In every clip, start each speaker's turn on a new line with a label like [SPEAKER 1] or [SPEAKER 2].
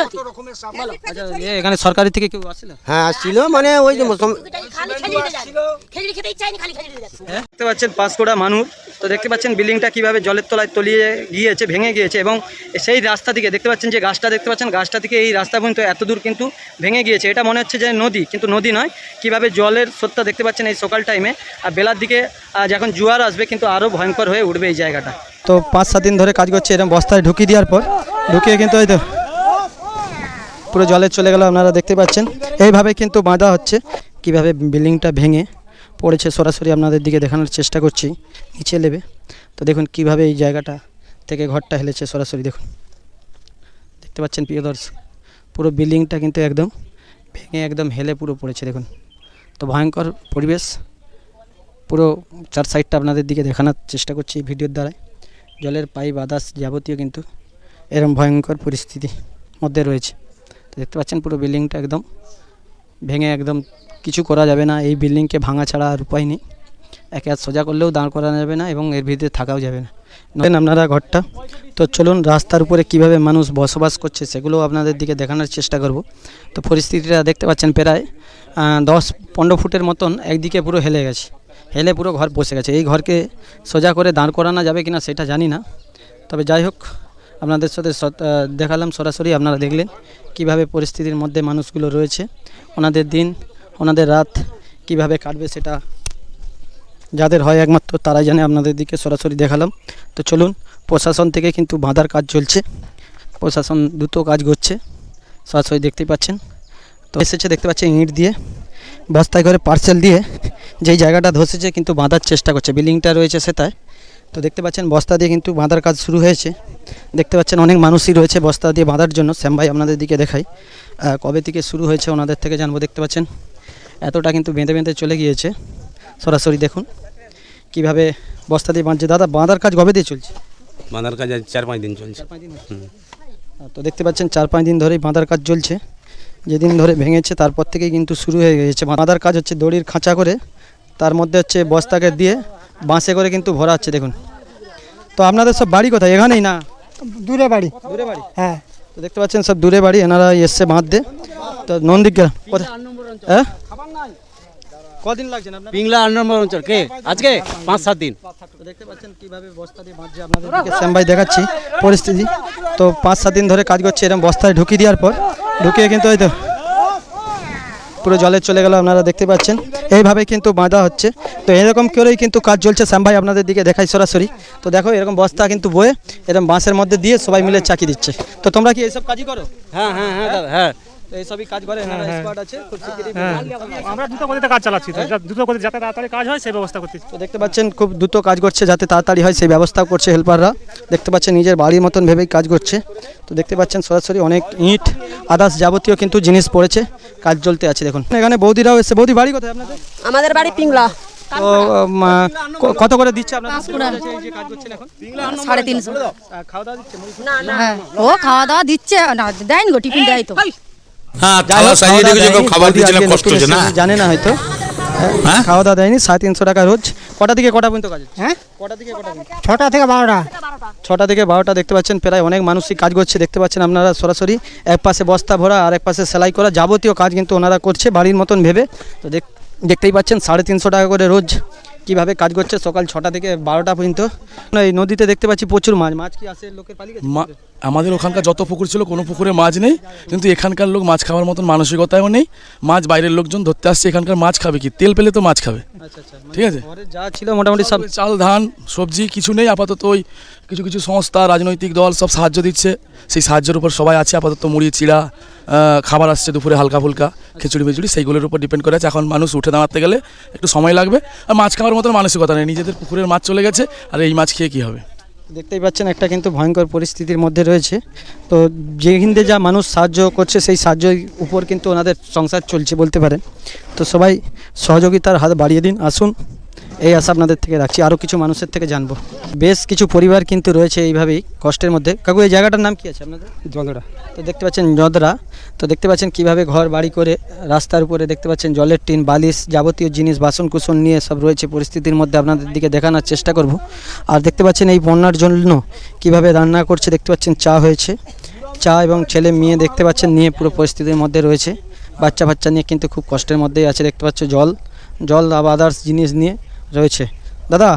[SPEAKER 1] বলো।
[SPEAKER 2] আচ্ছা এখানে সরকারি থেকে কেউ আসছিল?
[SPEAKER 3] হ্যাঁ আসছিল মানে ওই যে সম-
[SPEAKER 1] খালি খেজুরি যাচ্ছে। খেজুরি খেতে ইচ্ছা হয়নি খালি খেজুরি যাচ্ছে।
[SPEAKER 2] দেখতে পাচ্ছেন মানুষ। তো দেখতে পাচ্ছেন বিল্ডিংটা কীভাবে জলের তলায় তলিয়ে গিয়েছে ভেঙে গিয়েছে এবং সেই রাস্তা থেকে দেখতে পাচ্ছেন যে গাছটা দেখতে পাচ্ছেন গাছটা থেকে এই রাস্তা পর্যন্ত এত দূর কিন্তু ভেঙে গিয়েছে। এটা মনে হচ্ছে যে নদী কিন্তু নদী নয়। কীভাবে জলের স্রোতটা দেখতে পাচ্ছেন এই সকাল টাইমে। আর বেলার দিকে যখন জোয়ার আসবে কিন্তু আরও ভয়ঙ্কর হয়ে উঠবে এই জায়গাটা। তো পাঁচ সাত দিন ধরে কাজ করছে এরকম বস্তায় ঢুকিয়ে দেওয়ার পর ঢুকিয়ে কিন্তু এই তো পুরো জলে চলে গেল, আপনারা দেখতে পাচ্ছেন। এইভাবে কিন্তু বাঁধা হচ্ছে। কীভাবে বিল্ডিংটা ভেঙে পড়েছে সরাসরি আপনাদের দিকে দেখানোর চেষ্টা করছি। নিচে নেবে। তো দেখুন কীভাবে এই জায়গাটা থেকে ঘরটা হেলেছে সরাসরি দেখুন। দেখতে পাচ্ছেন প্রিয় দর্শক, পুরো বিল্ডিংটা কিন্তু একদম ভেঙে একদম হেলে পুরো পড়েছে দেখুন। তো ভয়ঙ্কর পরিবেশ। পুরো চার সাইডটা আপনাদের দিকে দেখানোর চেষ্টা করছি ভিডিওর দ্বারাই জলের পাইপ, আদার্স যাবতীয় কিন্তু এরকম ভয়ঙ্কর পরিস্থিতি মধ্যে রয়েছে। দেখতে পাচ্ছেন পুরো বিল্ডিংটা একদম ভেঙে একদম কিছু করা যাবে না। এই বিল্ডিংকে ভাঙা ছাড়া আর উপায় নেই। একে হাত সোজা করলেও দাঁড় করানো যাবে না এবং এর ভিতরে থাকাও যাবে না। নেন আপনারা ঘরটা, তো চলুন রাস্তার উপরে কীভাবে মানুষ বসবাস করছে সেগুলো আপনাদের দিকে দেখানোর চেষ্টা করব। তো পরিস্থিতিটা দেখতে পাচ্ছেন প্রায় দশ পনেরো ফুটের মতন একদিকে পুরো হেলে গেছে। হেলে পুরো ঘর বসে গেছে। এই ঘরকে সোজা করে দাঁড় করানো যাবে কিনা সেটা জানি না। তবে যাই হোক আপনাদের সাথে দেখালাম সরাসরি, আপনারা দেখলেন কীভাবে পরিস্থিতির মধ্যে মানুষগুলো রয়েছে, ওনাদের দিন, ওনাদের রাত কীভাবে কাটবে সেটা যাদের হয় একমাত্র তারাই জানে, আপনাদের দিকে সরাসরি দেখালাম। তো চলুন, প্রশাসন থেকে কিন্তু বাঁধার কাজ চলছে। প্রশাসন দ্রুত কাজ করছে, সরাসরি দেখতে পাচ্ছেন। তো এসেছে, দেখতে পাচ্ছেন ইঁট দিয়ে, বস্তায় করে পার্সেল দিয়ে, যেই জায়গাটা ধসেছে কিন্তু বাঁধার চেষ্টা করছে। বিল্ডিংটা রয়েছে সেটায় তো দেখতে পাচ্ছেন বস্তা দিয়ে কিন্তু বাঁধার কাজ শুরু হয়েছে। দেখতে পাচ্ছেন অনেক মানুষই রয়েছে বস্তা দিয়ে বাঁধার জন্য। শ্যাম ভাই আপনাদের দিকে দেখাই। কবে থেকে শুরু হয়েছে ওনাদের থেকে জানব দেখতে পাচ্ছেন। এতটা কিন্তু বেঁধে বেঁধে চলে গিয়েছে। সরাসরি দেখুন কীভাবে বস্তা দিয়ে বাঁধছে। দাদা বাঁধার কাজ কবে দিয়ে চলছে?
[SPEAKER 4] বাঁধার কাজ আজ চার পাঁচ দিন চলছে।
[SPEAKER 2] তো দেখতে পাচ্ছেন চার পাঁচ দিন ধরেই বাঁধার কাজ চলছে। যেদিন ধরে ভেঙেছে তারপর থেকেই কিন্তু শুরু হয়ে গেছে বাঁধার কাজ হচ্ছে দড়ির খাঁচা করে তার মধ্যে হচ্ছে বস্তাকে দিয়ে বাঁশে করে কিন্তু ভরা হচ্ছে দেখুন। তো আপনাদের সব বাড়ি কোথায়? এখানেই না?
[SPEAKER 3] দূরে বাড়ি।
[SPEAKER 2] দূরে বাড়ি?
[SPEAKER 3] হ্যাঁ।
[SPEAKER 2] তো দেখতে পাচ্ছেন সব দূরে বাড়ি এনারা এসছে বাঁধতে। তো নন্দিক গ্রাম কোথায়? হ্যাঁ? কদিন লাগছেন আপনার
[SPEAKER 5] পিংলা আট নম্বর অঞ্চল কে? আজকে? পাঁচ সাত দিন।
[SPEAKER 2] দেখতে পাচ্ছেন কীভাবে বস্তা দিয়ে বাঁধছে আপনাদের দিকে। শ্যাম ভাই দেখাচ্ছি পরিস্থিতি। তো পাঁচ সাত দিন ধরে কাজ করছে এরকম বস্তায় ঢুকিয়ে দেওয়ার পর ঢুকিয়ে কিন্তু ওই তো পুরো জলে চলে গেল, আপনারা দেখতে পাচ্ছেন। এইভাবে কিন্তু বাঁধা হচ্ছে। তো এরকম করেই কিন্তু কাজ চলছে। শ্যাম ভাই আপনাদের দিকে দেখাই সরাসরি। তো দেখো, এরকম বস্তা কিন্তু বয়ে এরকম বাঁশের মধ্যে দিয়ে সবাই মিলে চাকি দিচ্ছে। তো তোমরা কি এইসব কাজই করো?
[SPEAKER 5] হ্যাঁ হ্যাঁ হ্যাঁ হ্যাঁ।
[SPEAKER 2] তো এইসবই কাজ করে এনারা স্পট আছে খুব শিগগিরই
[SPEAKER 6] আমরা দ্রুত গতিতে কাজ চালাচ্ছি তো। দ্রুত গতিতে যাতে তাড়াতাড়ি কাজ হয় সেই ব্যবস্থা করতেছি
[SPEAKER 2] তো দেখতে পাচ্ছেন খুব দ্রুত কাজ করছে যাতে তাড়াতাড়ি হয় সেই ব্যবস্থাও করছে হেল্পাররা দেখতে পাচ্ছেন নিজের বাড়ির মতন ভেবেই কাজ করছে। তো দেখতে পাচ্ছেন সরাসরি অনেক ইট আদার্স যাবতীয় কিন্তু জিনিস পড়েছে কাজ চলতে আছে দেখুন। এখানে বৌদিরাও এসে বৌদি বাড়ি কোথায় আপনাদের?
[SPEAKER 1] আমাদের বাড়ি পিংলা।
[SPEAKER 2] তো কত করে দিচ্ছে আপনাদের? এই যে কাজ করছেন এখন?
[SPEAKER 7] সাড়ে তিনশো।
[SPEAKER 2] খাওয়া দাওয়া দিচ্ছে
[SPEAKER 1] না না।
[SPEAKER 7] হ্যাঁ ও খাওয়া দাওয়া দিচ্ছে। না দেয়নি গো টিফিন দেয় তো।
[SPEAKER 8] হ্যাঁ
[SPEAKER 2] যাই
[SPEAKER 8] সাজিয়ে রেখেছে খাবার দিয়েছিলাম কষ্ট হচ্ছে না?
[SPEAKER 2] জানে না হয়তো।
[SPEAKER 8] হ্যাঁ?
[SPEAKER 2] খাওয়া দাওয়া দেয়নি সাড়ে তিনশো টাকা রোজ। কটা থেকে কটা পর্যন্ত কাজ
[SPEAKER 3] হ্যাঁ?
[SPEAKER 2] কটা থেকে কটা
[SPEAKER 3] ছটা থেকে বারোটা।
[SPEAKER 2] ছটা থেকে বারোটা দেখতে পাচ্ছেন প্রায় অনেক মানুষই কাজ করছে দেখতে পাচ্ছেন আপনারা সরাসরি। এক পাশে বস্তা ভরা আর এক পাশে সেলাই করা যাবতীয় কাজ কিন্তু ওনারা করছে বাড়ির মতন ভেবে। তো দেখ- দেখতেই পাচ্ছেন সাড়ে তিনশো টাকা করে রোজ কীভাবে কাজ করছে? সকাল ছটা থেকে বারোটা পর্যন্ত। এই নদীতে দেখতে পাচ্ছি প্রচুর মাছ। মাছ কি আসে? লোকের পালি গেছে?
[SPEAKER 8] মা- আমাদের ওখানকার যত পুকুর ছিল কোনো পুকুরে মাছ নেই। কিন্তু এখানকার লোক মাছ খাওয়ার মতন মানসিকতাও নেই। মাছ বাইরের লোকজন ধরতে আসছে এখানকার মাছ খাবে কি? তেল পেলে তো মাছ খাবে।
[SPEAKER 2] আচ্ছা আচ্ছা।
[SPEAKER 8] ঠিক আছে?
[SPEAKER 2] যা ছিল মোটামুটি সব
[SPEAKER 8] চাল ধান সবজি কিছু নেই। আপাতত ওই কিছু কিছু সংস্থা রাজনৈতিক দল সব সাহায্য দিচ্ছে। সেই সাহায্যের উপর সবাই আছে। আপাতত মুড়ি চিড়া খাবার আসছে দুপুরে হালকা ফুলকা, খিচুড়ি মিচুড়ি, সেইগুলোর উপর ডিপেন্ড করে আছে। এখন মানুষ উঠে দাঁড়াতে গেলে একটু সময় লাগবে। আর মাছ খাওয়ার মতন মানসিকতা নেই। নিজেদের পুকুরের মাছ চলে গেছে, আর এই মাছ খেয়ে কী হবে?
[SPEAKER 2] দেখতেই পাচ্ছেন, একটা কিন্তু ভয়ঙ্কর পরিস্থিতির মধ্যে রয়েছে। তো যে হিন্দে যা মানুষ সাহায্য করছে, সেই সাহায্যের উপর কিন্তু ওনাদের সংসার চলছে বলতে পারেন। তো সবাই সহযোগিতার হাত বাড়িয়ে দিন, আসুন। এই আশা আপনাদের থেকে রাখছি। আরও কিছু মানুষের থেকে জানব। বেশ কিছু পরিবার কিন্তু রয়েছে এইভাবেই কষ্টের মধ্যে। কাকু এই জায়গাটার নাম কি আছে আপনাদের?
[SPEAKER 3] জলটা
[SPEAKER 2] তো দেখতে পাচ্ছেন জদরা তো দেখতে পাচ্ছেন কীভাবে ঘর বাড়ি করে রাস্তার উপরে দেখতে পাচ্ছেন জলের টিন বালিশ যাবতীয় জিনিস বাসন কুসন নিয়ে সব রয়েছে। পরিস্থিতির মধ্যে আপনাদের দিকে দেখানোর চেষ্টা করব। আর দেখতে পাচ্ছেন এই বন্যার জন্য কীভাবে রান্না করছে দেখতে পাচ্ছেন চা হয়েছে। চা এবং ছেলে মেয়ে দেখতে পাচ্ছেন নিয়ে পুরো পরিস্থিতির মধ্যে রয়েছে। বাচ্চা বাচ্চা নিয়ে কিন্তু খুব কষ্টের মধ্যেই আছে দেখতে পাচ্ছ জল। জল বা আদার্স জিনিস নিয়ে রয়েছে। দাদা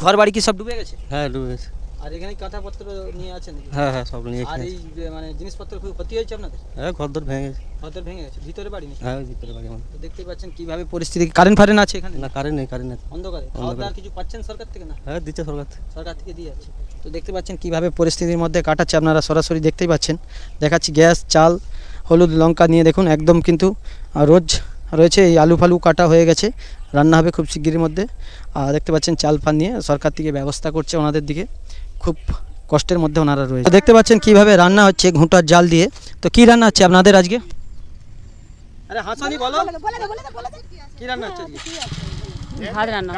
[SPEAKER 2] ঘর বাড়ি কি সব ডুবে গেছে?
[SPEAKER 5] হ্যাঁ ডুবে গেছে।
[SPEAKER 2] আর এখানে কথাপত্র নিয়ে আছেন
[SPEAKER 5] হ্যাঁ হ্যাঁ সব নিয়ে
[SPEAKER 2] আর এই যে মানে জিনিসপত্র খুব ক্ষতি হয়েছে আপনাদের?
[SPEAKER 5] হ্যাঁ ঘর দর ভেঙে গেছে।
[SPEAKER 2] হয়তো ভেঙে গেছে। ভিতরে বাড়ি নেই
[SPEAKER 5] হ্যাঁ ভিতরে বাড়ি
[SPEAKER 2] তো দেখতেই পাচ্ছেন কীভাবে পরিস্থিতি। কারেন্ট ফারেন্ট আছে এখানে?
[SPEAKER 5] না কারেন্ট নেই কারেন্ট নেই।
[SPEAKER 2] অন্ধকারে। খাওয়া দাওয়ার কিছু পাচ্ছেন সরকার থেকে না?
[SPEAKER 5] হ্যাঁ দিচ্ছে সরকার।
[SPEAKER 2] সরকার থেকে দিয়ে যাচ্ছে। তো দেখতে পাচ্ছেন কীভাবে পরিস্থিতির মধ্যে কাটাচ্ছে আপনারা সরাসরি দেখতেই পাচ্ছেন। দেখাচ্ছি গ্যাস চাল হলুদ লঙ্কা নিয়ে দেখুন। একদম কিন্তু রোজ রয়েছে এই আলু ফালু কাটা হয়ে গেছে। রান্না হবে খুব শিগগিরের মধ্যে। আর দেখতে পাচ্ছেন চাল ফান নিয়ে সরকার থেকে ব্যবস্থা করছে ওনাদের দিকে। খুব কষ্টের মধ্যে ওনারা রয়েছে। দেখতে পাচ্ছেন কীভাবে রান্না হচ্ছে ঘুঁটার জাল দিয়ে। তো কি রান্না হচ্ছে আপনাদের আজকে? আরে হাসানি বলো। কি রান্না হচ্ছে
[SPEAKER 7] ভাত রান্না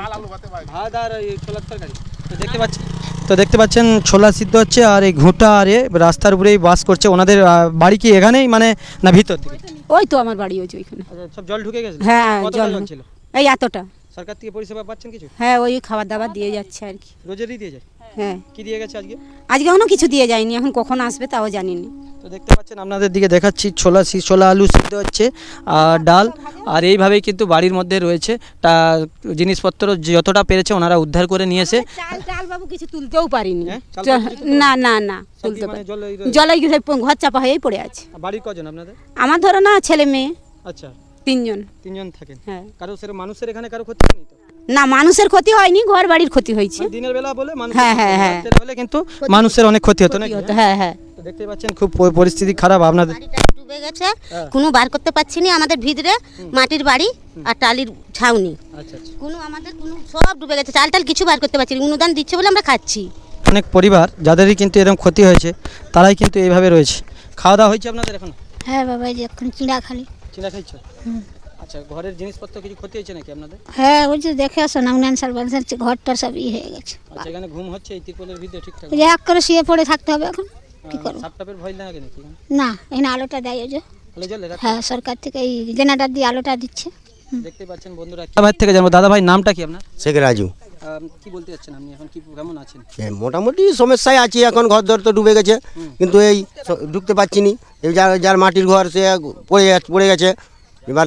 [SPEAKER 2] ভাত আর ছোলার তরকারি। তো দেখতে পাচ্ছেন তো দেখতে পাচ্ছেন ছোলা সিদ্ধ হচ্ছে আর এই ঘুঁটা আর এ রাস্তার উপরেই বাস করছে। ওনাদের বাড়ি কি এখানেই মানে না ভিতর দিকে
[SPEAKER 7] ওই তো আমার বাড়ি ওই ওইখানে।
[SPEAKER 2] আচ্ছা সব জল ঢুকে গেছে?
[SPEAKER 7] হ্যাঁ জল
[SPEAKER 2] জল ছিল?
[SPEAKER 7] এই এতটা।
[SPEAKER 2] সরকার থেকে পরিষেবা পাচ্ছেন কিছু?
[SPEAKER 7] হ্যাঁ ওই খাবার দাবার দিয়ে যাচ্ছে আর কি।
[SPEAKER 2] রোজেরই দিয়ে যায়?
[SPEAKER 7] হ্যাঁ।
[SPEAKER 2] কি দিয়ে গেছে আজকে?
[SPEAKER 7] আজকে এখনও কিছু দিয়ে যায়নি এখন কখন আসবে তাও জানিনি।
[SPEAKER 2] তো দেখতে পাচ্ছেন আপনাদের দিকে দেখাচ্ছি ছোলা সি- ছোলা আলু সিদ্ধ হচ্ছে আর ডাল আর এইভাবেই কিন্তু বাড়ির মধ্যে রয়েছে। তা জিনিসপত্র যতটা পেরেছে ওনারা উদ্ধার করে নিয়ে এসে
[SPEAKER 7] চাল চাল বাবু কিছু তুলতেও পারিনি।
[SPEAKER 2] হ্যাঁ?
[SPEAKER 7] না না না তুলতে
[SPEAKER 2] মানে
[SPEAKER 7] পারি
[SPEAKER 2] জলে
[SPEAKER 7] ঘর চাপা হয়েই পড়ে আছে।
[SPEAKER 2] বাড়ির কজন আপনাদের?
[SPEAKER 7] আমার ধরো না ছেলে মেয়ে।
[SPEAKER 2] আচ্ছা।
[SPEAKER 7] তিনজন।
[SPEAKER 2] তিনজন থাকেন।
[SPEAKER 7] হ্যাঁ।
[SPEAKER 2] কারও সেরকম মানুষের এখানে কারও ক্ষতি হয়নি তো?
[SPEAKER 7] না মানুষের ক্ষতি হয়নি ঘর বাড়ির ক্ষতি হয়েছে।
[SPEAKER 2] মানে দিনের বেলা বলে
[SPEAKER 7] হ্যাঁ, হ্যাঁ, হ্যাঁ।
[SPEAKER 2] হলে কিন্তু মানুষের অনেক ক্ষতি হতো না
[SPEAKER 7] হ্যাঁ হ্যাঁ।
[SPEAKER 2] দেখতে পাচ্ছেন খুব পরিস্থিতি খারাপ আপনাদের।
[SPEAKER 9] ডুবে গেছে কোনো বার করতে পারছি না আমাদের ভিতরে মাটির বাড়ি আর টালির ছাউনি।
[SPEAKER 2] আচ্ছা আচ্ছা।
[SPEAKER 9] কোনো আমাদের কোনো সব ডুবে গেছে চাল টাল কিছু বার করতে পারছি না অনুদান দিচ্ছে বলে আমরা খাচ্ছি।
[SPEAKER 2] অনেক পরিবার যাদেরই কিন্তু এরকম ক্ষতি হয়েছে তারাই কিন্তু এইভাবে রয়েছে। খাওয়া দাওয়া হয়েছে আপনাদের এখন?
[SPEAKER 9] হ্যাঁ বাবা এই এখন চিড়া খালি
[SPEAKER 2] চিনা খাইছো আচ্ছা ঘরের জিনিসপত্র কিছু ক্ষতি হয়েছে নাকি আপনাদের?
[SPEAKER 9] হ্যাঁ ওই যে দেখে আসো না উনান সাল বলছে ঘরটা সব ই হয়ে গেছে।
[SPEAKER 2] আচ্ছা এখানে ঘুম হচ্ছে এই তিরপলের ভিতরে ঠিকঠাক
[SPEAKER 9] যে এক করে শুয়ে পড়ে থাকতে হবে এখন কি করব?
[SPEAKER 2] সাপটাপের ভয় লাগে নাকি
[SPEAKER 9] না এখানে আলোটা দেয় ওই যে। হ্যাঁ সরকার থেকে এই জেনারেটার দিয়ে আলোটা দিচ্ছে।
[SPEAKER 2] দেখতে পাচ্ছেন বন্ধুরা দাদা ভাই থেকে জানব দাদা ভাই নামটা কি আপনার?
[SPEAKER 3] শেখ রাজু।
[SPEAKER 2] কি বলতে যাচ্ছেন আপনি এখন কি কেমন আছেন?
[SPEAKER 3] এ, মোটামুটি সমস্যায় আছি এখন ঘর দর তো ডুবে গেছে কিন্তু এই ঢুকতে পারছি নি। এই যার যার মাটির ঘর সে পড়ে পড়ে গেছে। এবার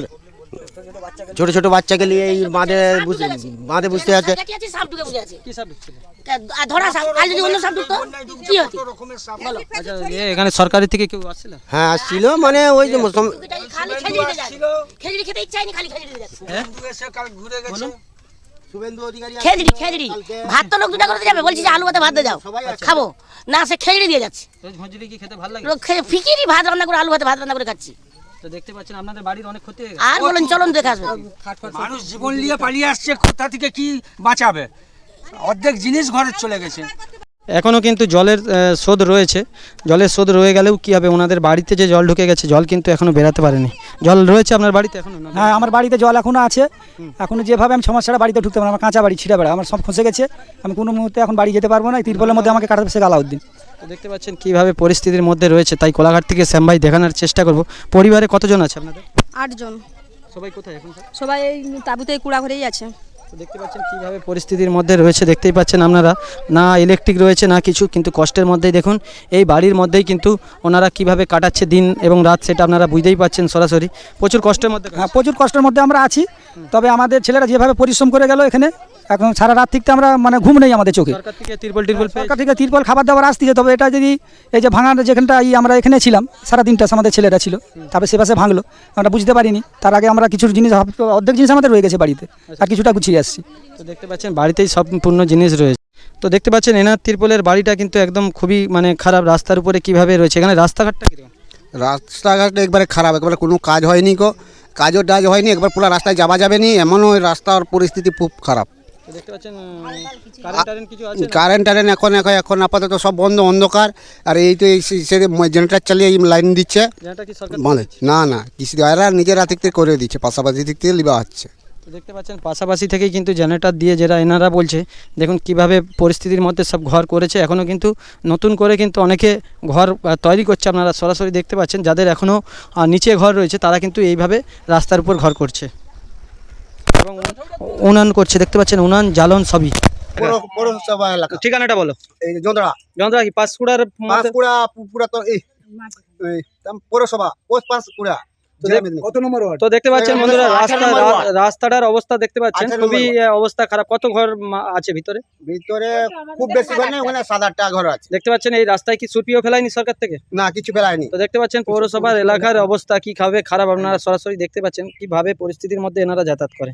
[SPEAKER 3] ছোট ছোট বাচ্চাকে নিয়ে এই বাঁধে বুঝতে বাঁধে বুঝতে যাচ্ছে
[SPEAKER 1] আছে? বুঝে
[SPEAKER 2] আচ্ছা এ, এখানে সরকারি থেকে কেউ আসছিল?
[SPEAKER 3] হ্যাঁ আসছিল মানে ওই যে শুভেন্দু অধিকারী
[SPEAKER 1] খেজড়ি খেজড়ি ভাত তো লোক দুটা করতে যাবে। বলছি যে আলু ভাতে ভাত দিয়ে দাও খাব। না সে খেজড়ি দিয়ে যাচ্ছে। ফিকিরি ভাত রান্না করে আলু ভাতে ভাত রান্না করে খাচ্ছি।
[SPEAKER 2] তো দেখতে পাচ্ছেন আপনাদের বাড়ির অনেক ক্ষতি হয়ে গেছে।
[SPEAKER 1] আর বলেন চলুন দেখে আসব
[SPEAKER 10] মানুষ জীবন নিয়ে পালিয়ে আসছে কোথা থেকে কি বাঁচাবে? অর্ধেক জিনিস ঘরে চলে গেছে।
[SPEAKER 2] এখনও কিন্তু জলের স্রোত রয়েছে। জলের স্রোত রয়ে গেলেও কী হবে? ওনাদের বাড়িতে যে জল ঢুকে গেছে জল কিন্তু এখনও বেরাতে পারেনি। জল রয়েছে আপনার বাড়িতে এখনও?
[SPEAKER 6] হ্যাঁ আমার বাড়িতে জল এখনও আছে। এখনও যেভাবে আমি সমস্যাটা বাড়িতে ঢুকতে পারব না, আমার কাঁচা বাড়ি ছিঁড়ে বেড়া আমার সব ফসে গেছে। আমি কোনো মুহূর্তে এখন বাড়ি যেতে পারব না তিরপলের মধ্যে আমাকে কাটাতে সে আলাউদ্দিন।
[SPEAKER 2] তো দেখতে পাচ্ছেন কীভাবে পরিস্থিতির মধ্যে রয়েছে তাই কোলাঘাট থেকে শ্যাম ভাই দেখানোর চেষ্টা করব। পরিবারে কতজন আছে আপনাদের?
[SPEAKER 7] আটজন।
[SPEAKER 2] সবাই কোথায় এখন
[SPEAKER 7] সবাই এই তাবুতে কুড়া ঘরেই আছে।
[SPEAKER 2] দেখতে পাচ্ছেন কীভাবে পরিস্থিতির মধ্যে রয়েছে দেখতেই পাচ্ছেন আপনারা। না ইলেকট্রিক রয়েছে না কিছু কিন্তু কষ্টের মধ্যেই দেখুন এই বাড়ির মধ্যেই কিন্তু ওনারা কীভাবে কাটাচ্ছে দিন এবং রাত সেটা আপনারা বুঝতেই পাচ্ছেন সরাসরি। প্রচুর কষ্টের মধ্যে
[SPEAKER 6] হ্যাঁ প্রচুর কষ্টের মধ্যে আমরা আছি তবে আমাদের ছেলেরা যেভাবে পরিশ্রম করে গেল এখানে এখন সারা রাত থেকে আমরা মানে ঘুম নেই আমাদের চোখে।
[SPEAKER 2] সরকার থেকে তিরপল টিরপল
[SPEAKER 6] সরকার থেকে তিরপল খাবার দাবার আসতেছে তবে এটা যদি এই যে ভাঙার যেখানটা ই আমরা এখানে ছিলাম সারা দিনটা আমাদের ছেলেরা ছিল তারপরে সে পাশে ভাঙলো আমরা বুঝতে পারিনি তার আগে আমরা কিছু জিনিস অর্ধেক জিনিস আমাদের রয়ে গেছে বাড়িতে আর কিছুটা গুছিয়ে আসছি।
[SPEAKER 2] তো দেখতে পাচ্ছেন বাড়িতেই সম্পূর্ণ জিনিস রয়েছে। তো দেখতে পাচ্ছেন এনার তিরপলের বাড়িটা কিন্তু একদম খুবই মানে খারাপ রাস্তার উপরে কীভাবে রয়েছে। এখানে রাস্তাঘাটটা কীরকম
[SPEAKER 11] রাস্তাঘাট একবারে খারাপ একবারে কোনো কাজ হয়নি কো কাজও টাজ হয়নি একবার পুরো রাস্তায় যাওয়া যাবে নি এমনও ওই রাস্তার পরিস্থিতি খুব খারাপ।
[SPEAKER 2] দেখতে পাচ্ছেন কারেন্ট টারেন্ট কিছু
[SPEAKER 11] এখন এখন এখন আপাতত সব বন্ধ অন্ধকার। আর এই তো এই জেনারেটার চালিয়ে লাইন দিচ্ছে। বলে না না কৃষি এরা নিজেরা দিক থেকে করে দিচ্ছে পাশাপাশি দিক থেকে লিবা হচ্ছে।
[SPEAKER 2] তো দেখতে পাচ্ছেন পাশাপাশি থেকেই কিন্তু জেনারেটর দিয়ে যেটা এনারা বলছে দেখুন কীভাবে পরিস্থিতির মধ্যে সব ঘর করেছে। এখনও কিন্তু নতুন করে কিন্তু অনেকে ঘর তৈরি করছে। আপনারা সরাসরি দেখতে পাচ্ছেন যাদের এখনও নিচে ঘর রয়েছে তারা কিন্তু এইভাবে রাস্তার উপর ঘর করছে। এবং উনান করছে দেখতে পাচ্ছেন উনান জ্বালন সবই।
[SPEAKER 3] পৌরসভা এলাকা।
[SPEAKER 2] ঠিকানাটা বলো।
[SPEAKER 3] এই যে জোন্দড়া
[SPEAKER 2] যন্ত্রা কি? পাঁশকুড়ার মধ্যে-
[SPEAKER 3] পাঁশকুড়া পুরা তো এই
[SPEAKER 11] পৌরসভা পাঁশকুড়া
[SPEAKER 2] তো
[SPEAKER 11] জেলা
[SPEAKER 2] দেখ-
[SPEAKER 11] মেদিনীপুর।
[SPEAKER 10] কত নম্বর ওয়ার্ড?
[SPEAKER 2] তো দেখতে পাচ্ছেন বন্ধুরা রাস্তা। রাস্তাটার অবস্থা দেখতে পাচ্ছেন খুবই অবস্থা খারাপ। কত ঘর আছে ভিতরে?
[SPEAKER 11] ভিতরে খুব বেশি ঘর নেই ওখানে সাত আটটা ঘর আছে।
[SPEAKER 2] দেখতে পাচ্ছেন এই রাস্তায় কি সুপিও ফেলায়নি সরকার থেকে?
[SPEAKER 11] না কিছু ফেলায়নি।
[SPEAKER 2] তো দেখতে পাচ্ছেন পৌরসভার এলাকার অবস্থা কি খাবে খারাপ আপনারা সরাসরি দেখতে পাচ্ছেন কীভাবে পরিস্থিতির মধ্যে এনারা যাতায়াত করে।